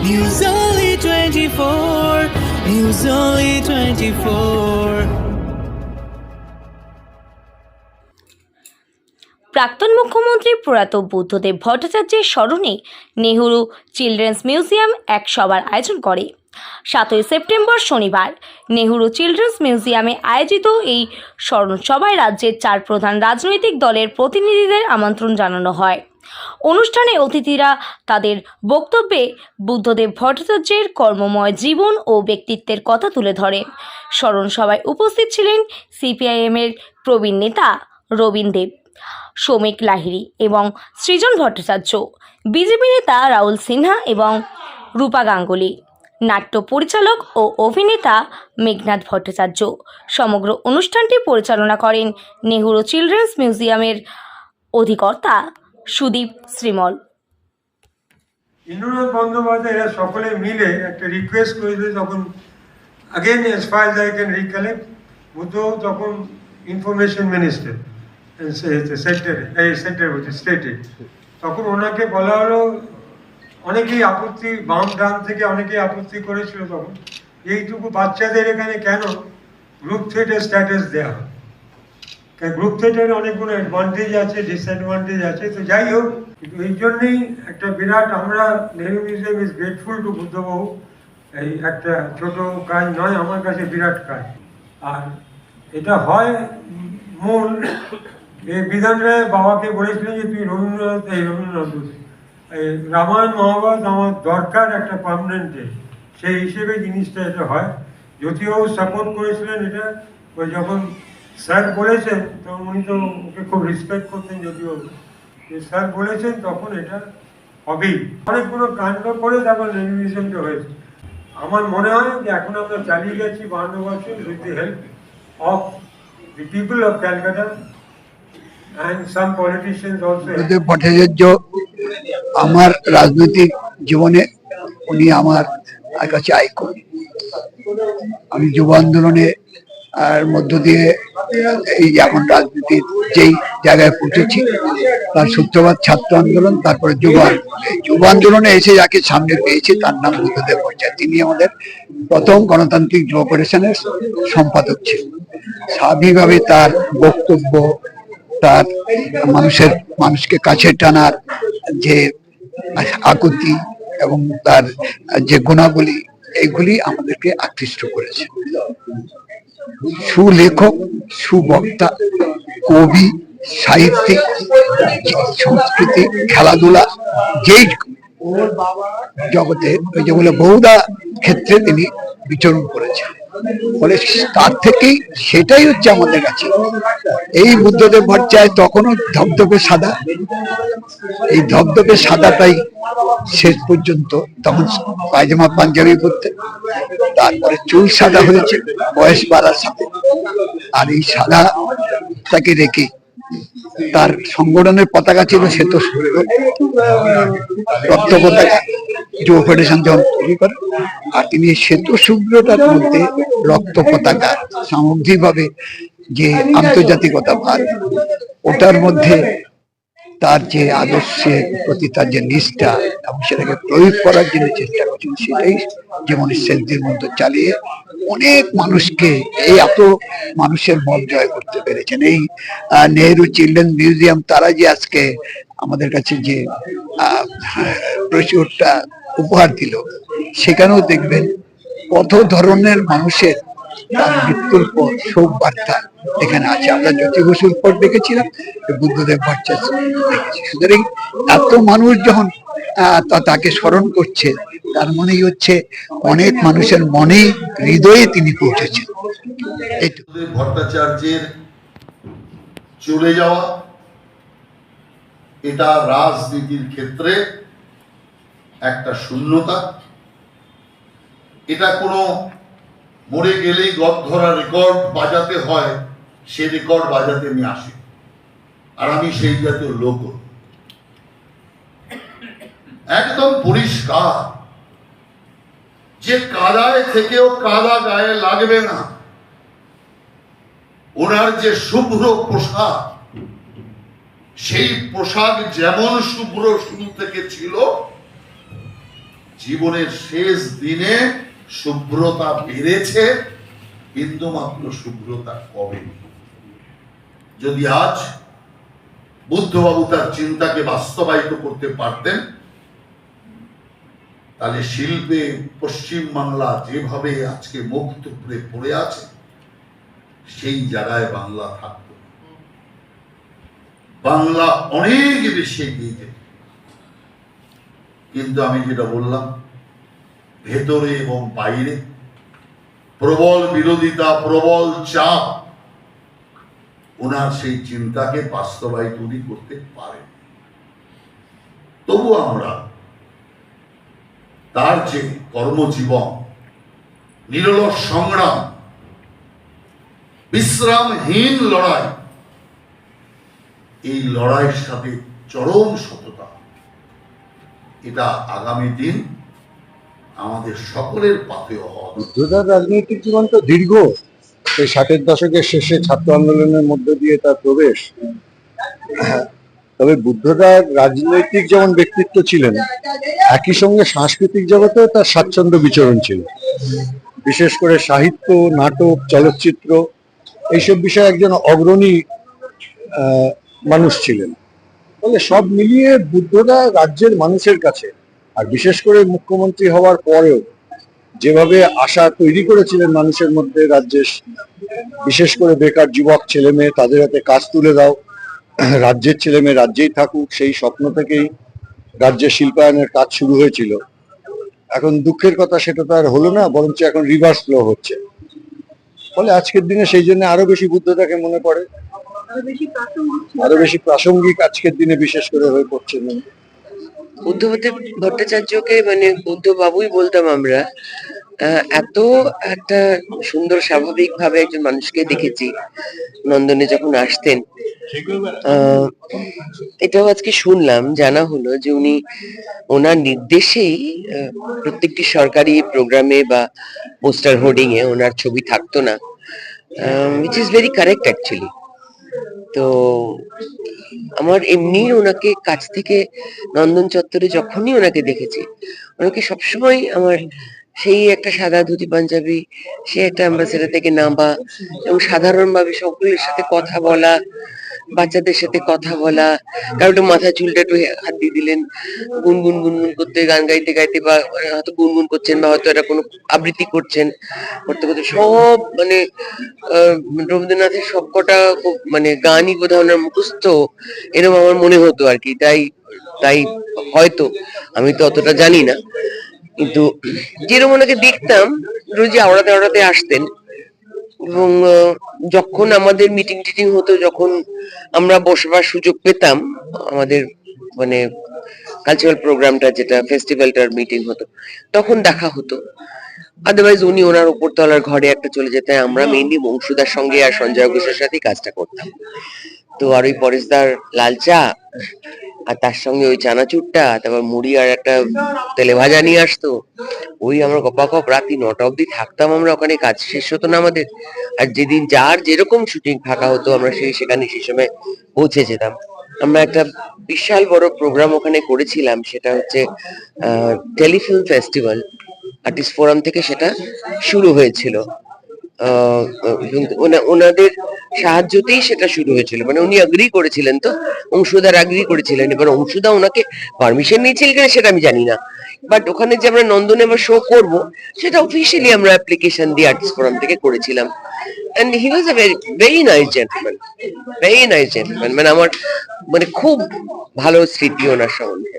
News Only 24. News Only 24. প্রাক্তন মুখ্যমন্ত্রী প্রয়াত বুদ্ধদেব ভট্টাচার্যের স্মরণে নেহরু চিলড্রেন্স মিউজিয়াম এক সভার আয়োজন করে সাতই সেপ্টেম্বর শনিবার নেহরু চিলড্রেন্স মিউজিয়ামে আয়োজিত এই স্মরণ সভায় রাজ্যের চার প্রধান রাজনৈতিক দলের প্রতিনিধিদের আমন্ত্রণ জানানো হয় অনুষ্ঠানে অতিথিরা তাদের বক্তব্যে বুদ্ধদেব ভট্টাচার্যের কর্মময় জীবন ও ব্যক্তিত্বের কথা তুলে ধরেন স্মরণ সভায় উপস্থিত ছিলেন সিপিআইএমের প্রবীণ নেতা রবীন দেব, সৌমিক লাহিড়ী এবং সৃজন ভট্টাচার্য, বিজেপি নেতা রাহুল সিনহা এবং রূপা গাঙ্গুলি, নাট্য পরিচালক ও অভিনেতা মেঘনাথ ভট্টাচার্য। সমগ্র অনুষ্ঠানটি পরিচালনা করেন নেহরু চিলড্রেন্স মিউজিয়ামের অধিকর্তা সুদীপ শ্রীমল। ইন্দ্রনাথ বন্দ্যোপাধ্যায় এরা সকলে মিলে একটা রিকোয়েস্ট করেছিল তখন again as far I can recollect Buddha তখন ইনফরমেশন মিনিস্টার সেক্টরে এই বলছে স্টেটে তখন ওনাকে বলা হলো, অনেকেই আপত্তি, বাম ডান থেকে অনেকেই আপত্তি করেছিল তখন, এইটুকু বাচ্চাদের এখানে কেন গ্রুপ থিয়েটার স্ট্যাটাস দেওয়া হয় গ্রুপ থিয়েটারে অনেকগুলো অ্যাডভান্টেজ আছে ডিসঅ্যাডভান্টেজ আছে, তো যাই হোক, কিন্তু এই জন্যেই একটা বিরাট আমরা Nehru museum is grateful to বুদ্ধবাবু এই একটা ছোট কাজ নয়, আমার কাছে বিরাট কাজ। আর এটা হয় মূল। এই বিধান রায় বাবাকে বলেছিলেন যে, তুই রবীন্দ্রনাথ, এই রবীন্দ্রনাথ এই রামায়ণ মহাভারত আমার দরকার একটা পার্মানেন্ট সেই হিসেবে জিনিসটা এটা হয়। যদিও সাপোর্ট করেছিলেন এটা, ওই যখন স্যার বলেছেন, তো উনি তো ওকে খুব রেসপেক্ট করতেন যদিও। স্যার বলেছেন তখন এটা হবেই। অনেকগুলো কাণ্ড করে তারপর রেভিশনটা হয়েছে। আমার মনে হয় যে এখন আমরা চালিয়ে গেছি বাহান্ন বছর with the help of the people of Calcutta and আমার রাজনৈতিক জীবনে উনি আমার কাছে আইকন। আমি যুব আন্দোলনে আর মধ্য দিয়ে এই এখন রাজনীতির যেই জায়গায় পৌঁছেছি, তার সূত্রপাত, ছাত্র আন্দোলন, তারপরে যুব যুব আন্দোলনে এসে যাকে সামনে পেয়েছি, তার নাম বুদ্ধদেব ভট্টাচার্য তিনি আমাদের প্রথম গণতান্ত্রিক যুব ফেডারেশনের সম্পাদক ছিলেন। স্বাভাবিকভাবে তার বক্তব্য, তার মানুষের, মানুষকে কাছে টানার যে আকুতি এবং তার যে গুণাবলী, এগুলি আমাদেরকে আকৃষ্ট করেছে। সুলেখক, সুবক্তা, কবি, সাহিত্যিক, সংস্কৃতি, খেলাধুলা, যেই জগতে, ওই যে বহুদা ক্ষেত্রে তিনি বিচরণ করেছেন। ফলে তার থেকেই সেটাই হচ্ছে আমাদের কাছে। এই বুদ্ধদেব ভট্টাচার্য তখনও ধবধবে সাদা। এই ধবধবে সাদাটাই শেষ পর্যন্ত তখন পায়জামা পাঞ্জাবি পরতেন তারপরে চুল সাদা হয়েছে, বয়স বাড়ার সাথে। আর এই সাদা তাকে রেখে তার সংগঠনের পতাকা ছিল সূর্য রক্ত পতাকা যুব ফেডারেশন যখন তৈরি করে, আর তিনি শ্বেত শুভ্রটার মধ্যে রক্ত পতাকা, সামগ্রিকভাবে যে আন্তর্জাতিকতা ভার ওটার মধ্যে তার যে আদর্শের প্রতি তার যে নিষ্ঠা এবং সেটাকে প্রয়োগ করার জন্য চেষ্টা করছেন, সেটাই শেষ দিন মধ্যে চালিয়ে অনেক মানুষকে এই এত মানুষের মন জয় করতে পেরেছেন। এই নেহেরু চিলড্রেন মিউজিয়াম, তারা যে আজকে আমাদের কাছে যে প্রচুরটা উপহার দিল। সেখানেও দেখবেন কত ধরনের মানুষের তার মৃত্যুর পর শোক বার্তা এখানে আছে। আমরা জ্যোতি বসুর পর দেখেছিলাম বুদ্ধদেব দেখেছি। সুতরাং এত মানুষ যখন তাকে স্মরণ করছে, তার মনেই হচ্ছে অনেক মানুষের মনে হৃদয়ে তিনি পৌঁছেছেন। ভট্টাচার্যের চলে যাওয়া, এটা রাজনীতির ক্ষেত্রে একটা শূন্যতা। এটা কোনো মরে গেলেই গদ ধরা রেকর্ড বাজাতে হয়, সে রেকর্ড বাজাতে আমি আসি। আর আমি সেই জাতীয় লোক। একদম পরিষ্কার। যে কাদায় থেকেও কাদা গায়ে লাগবে না। ওনার যে শুভ্র পোশাক, সেই পোশাক যেমন শুভ্র শুরু থেকে ছিল জীবনের শেষ দিনে শুভ্রতা বেড়েছে, বিন্দুমাত্র শুভ্রতা কমেনি যদি আজ বুদ্ধবাবু তার চিন্তাকে বাস্তবায়িত করতে পারতেন, তাহলে শিল্পে পশ্চিম বাংলা যেভাবে আজকে মুখ টুকরে পড়ে আছে, সেই জায়গায় বাংলা থাকতো বাংলা অনেক বেশি এগিয়ে যেত। কিন্তু আমি যেটা বললাম, ভেতরে এবং বাইরে প্রবল বিরোধিতা, প্রবল চাপ, ওনার সেই চিন্তাকে বাস্তবায়িত উনি করতে পারেন। তবু আমরা তার যে কর্মজীবন, নিরলস সংগ্রাম, বিশ্রামহীন লড়াই, এই লড়াইয়ের সাথে চরম সততা। এটা আগামী দিন আমাদের সকলের পাথেয় হওয়া। রাজনৈতিক জীবন তো দীর্ঘ। এই ষাটের দশকের শেষে ছাত্র আন্দোলনের মধ্য দিয়ে তার প্রবেশ। তবে বুদ্ধদার রাজনৈতিক যেমন ব্যক্তিত্ব ছিলেন, একই সঙ্গে সাংস্কৃতিক জগতেও তার স্বাচ্ছন্দ্য বিচরণ ছিল। বিশেষ করে সাহিত্য, নাটক, চলচ্চিত্র, এইসব বিষয়ে একজন অগ্রণী মানুষ ছিলেন। ফলে সব মিলিয়ে বুদ্ধদা রাজ্যের মানুষের কাছে, আর বিশেষ করে মুখ্যমন্ত্রী হওয়ার পরেও যেভাবে আশা তৈরি করেছিলেন মানুষের মধ্যে রাজ্যের বিশেষ করে বেকার যুবক ছেলে মেয়ে, তাদের হাতে কাজ তুলে দাও, রাজ্যের ছেলে মেয়ে রাজ্যেই থাকুক, সেই স্বপ্ন থেকেই রাজ্যের শিল্পায়নের কাজ শুরু হয়েছিল। এখন দুঃখের কথা সেটা তো আর হলো না, বরঞ্চ এখন রিভার্স ফ্লো হচ্ছে। ফলে আজকের দিনে সেই জন্য আরও বেশি বুদ্ধটাকে মনে পড়ে। আরও বেশি প্রাসঙ্গিক আজকের দিনে বিশেষ করে হয়ে পড়ছে। বুদ্ধদেব ভট্টাচার্যকে মানে বুদ্ধ বাবুই বলতাম আমরা আহ, এত একটা সুন্দর স্বাভাবিক ভাবে একজন মানুষকে দেখেছি নন্দনে যখন আসতেন। আহ, এটাও আজকে শুনলাম জানা হলো যে উনি ওনার নির্দেশেই আহ, প্রত্যেকটি সরকারি প্রোগ্রামে বা পোস্টার হোর্ডিং এ ওনার ছবি থাকতো না। Which is very correct actually তো আমার এমনি ওনাকে কাছ থেকে নন্দন চত্বরে যখনই ওনাকে দেখেছি ওনাকে সবসময় আমার সেই একটা সাদা ধুতি পাঞ্জাবি, সে একটা অ্যাম্বাসেডার থেকে নামা এবং সাধারণভাবে সকলের সাথে কথা বলা, বাচ্চাদের সাথে কথা বলা, কারও একটু মাথা চুলটা একটু হাত দিয়ে দিলেন, গুনগুন গুনগুন করতে, গান গাইতে গাইতে বা হয়তো গুনগুন করছেন বা হয়তো এটা কোনো আবৃত্তি করছেন, করতে করতে সব মানে রবীন্দ্রনাথের সবকটা খুব- মানে গানই বোধহয় ওনার মুখস্থ, এরকম আমার মনে হতো আর কি, তাই তাই হয়তো, আমি তো অতটা জানি না। কিন্তু যেরকম ওনাকে দেখতাম রোজই আওড়াতে আওড়াতে আসতেন এবং যখন আমাদের মিটিং টিটিং হতো, যখন আমরা বসবার সুযোগ পেতাম, আমাদের মানে কালচারাল প্রোগ্রামটা যেটা ফেস্টিভ্যালটার মিটিং হতো, তখন দেখা হতো। আদারওয়াইজ উনি ওনার উপরতলার ঘরে একটা চলে যেতেন, আমরা মেইনলি বংশুদার সঙ্গে আর সঞ্জয় ঘোষের সাথেই কাজটা করতাম। তো আর ওই পরেশদার লাল চা আর তার সঙ্গে ওই চানাচুরটা, তারপর মুড়ি আর একটা তেলে ভাজা নিয়ে আসতো। ওই আমরা কপাকপ রাতি নটা অবধি থাকতাম আমরা ওখানে, কাজ শেষ হতো না আমাদের। আর যেদিন যার যেরকম শুটিং ফাঁকা হতো, আমরা সেই সেখানে সেই সময় পৌঁছে যেতাম। আমরা একটা বিশাল বড় প্রোগ্রাম ওখানে করেছিলাম, সেটা হচ্ছে টেলিফিল্ম ফেস্টিভ্যাল আর্টিস্ট ফোরাম থেকে সেটা শুরু হয়েছিল। ওনাদের সাহায্যতেই সেটা শুরু হয়েছিল। মানে উনি অ্যাগ্রি করেছিলেন তো, অংশুদার অ্যাগ্রি করেছিলেন। এবার অংশুদা ওনাকে পারমিশন নিয়েছিলেন কিনা সেটা আমি জানি না। বাট ওখানে যে আমরা নন্দনে আবার শো করব, সেটা অফিসিয়ালি আমরা অ্যাপ্লিকেশন দিয়ে আর্টিস্ট ফোরাম থেকে করেছিলাম। And he was a very very nice gentleman very nice gentleman মানে আমার মানে খুব ভালো স্মৃতি ওনার সম্বন্ধে।